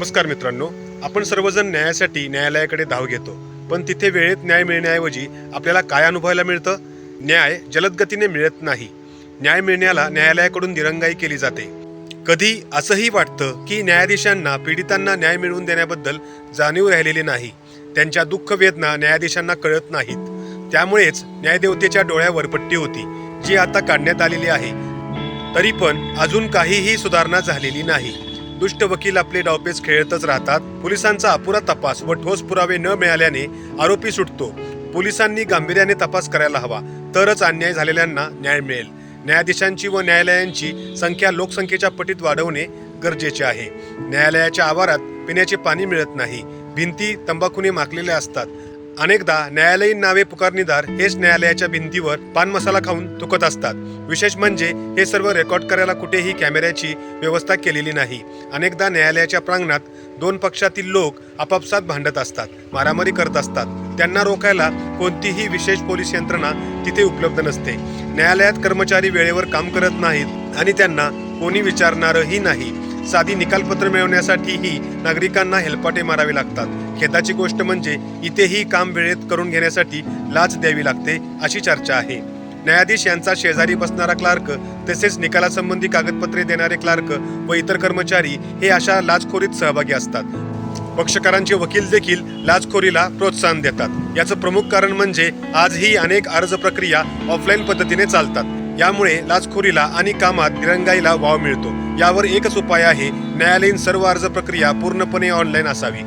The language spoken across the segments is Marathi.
नमस्कार मित्रांनो. आपण सर्वजण न्यायासाठी न्यायालयाकडे धाव घेतो. पण तिथे वेळेत न्याय मिळण्याऐवजी आपल्याला काय अनुभवायला मिळतं? न्याय जलद गतीने मिळत नाही. न्याय मिळण्याला न्यायालयाकडून दिरंगाई केली जाते. कधी असंही वाटतं की न्यायाधीशांना पीडितांना न्याय मिळवून देण्याबद्दल जाणीव राहिलेली नाही. त्यांच्या दुःख वेदना न्यायाधीशांना कळत नाहीत. त्यामुळेच न्यायदेवतेच्या डोळ्यावर पट्टी होती जी आता काढण्यात आलेली आहे. तरी पण अजून काहीही सुधारणा झालेली नाही. दुष्ट वकील आपले डावपेच खेळतच राहतात. पोलिसांचा अपुरा तपास व ठोस पुरावे न मिळाल्याने आरोपी सुटतो. पोलिसांनी गांभीर्याने तपास करायला हवा. तरच अन्याय झालेल्यांना न्याय मिळेल. न्यायाधीशांची व न्यायालयांची संख्या लोकसंख्येच्या पटीत वाढवणे गरजेचे आहे. न्यायालयाच्या आवारात पिण्याचे पाणी मिळत नाही. भिंती तंबाखूने माखलेल्या असतात. अनेकदा न्यायालयीन नावे पुकारणीदार हेच न्यायालयाच्या भिंतीवर पान मसाला खाऊन थुकत असतात. विशेष म्हणजे हे सर्व रेकॉर्ड करायला कुठेही कॅमेऱ्याची व्यवस्था केलेली नाही. अनेकदा न्यायालयाच्या प्रांगणात दोन पक्षातील लोक आपापसात भांडत असतात मारामारी करत असतात. त्यांना रोखायला कोणतीही विशेष पोलीस यंत्रणा तिथे उपलब्ध नसते. न्यायालयात कर्मचारी वेळेवर काम करत नाहीत आणि त्यांना कोणी विचारणारही नाही. साधी निकालपत्र मिळवण्यासाठीही नागरिकांना हेलपाटे मारावे लागतात. खेदाची गोष्ट म्हणजे इथेही काम वेळेत करून घेण्यासाठी लाच द्यावी लागते अशी चर्चा आहे. न्यायाधीश यांचा शेजारी बसणारा क्लार्क तसेच निकालासंबंधी कागदपत्रे देणारे क्लार्क व इतर कर्मचारी हे अशा लाचखोरीत सहभागी असतात. पक्षकारांचे वकील देखील लाचखोरीला प्रोत्साहन देतात. याचं प्रमुख कारण म्हणजे आजही अनेक अर्ज प्रक्रिया ऑफलाईन पद्धतीने चालतात. यामुळे लाचखोरीला आणि कामात दिरंगाईला वाव मिळतो. यावर एकच उपाय आहे न्यायालयीन सर्व अर्ज प्रक्रिया पूर्णपणे ऑनलाईन असावी.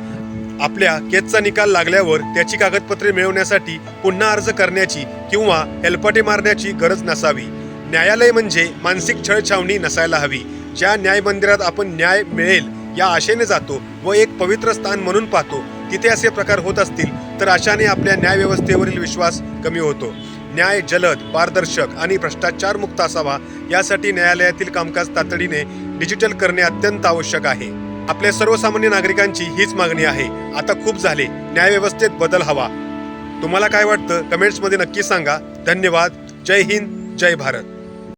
आपल्या केसचा निकाल लागल्यावर त्याची कागदपत्रे मिळवण्यासाठी पुन्हा अर्ज करण्याची किंवा हेलपाटे मारण्याची गरज नसावी. न्यायालय म्हणजे मानसिक छळछावणी नसायला हवी. ज्या न्याय मंदिरात आपण न्याय मिळेल या आशेने जातो व एक पवित्र स्थान म्हणून पाहतो. तिथे असे प्रकार होत असतील तर अशाने आपल्या न्यायव्यवस्थेवरील विश्वास कमी होतो. न्याय जलद पारदर्शक आणि भ्रष्टाचार मुक्त असावा यासाठी न्यायालयातील कामकाज तातडीने डिजिटल करणे अत्यंत आवश्यक आहे. आपल्या सर्वसामान्य नागरिकांची हीच मागणी आहे. आता खूप झाले. न्यायव्यवस्थेत बदल हवा. तुम्हाला काय वाटतं? कमेंट्समध्ये नक्की सांगा. धन्यवाद. जय हिंद. जय भारत.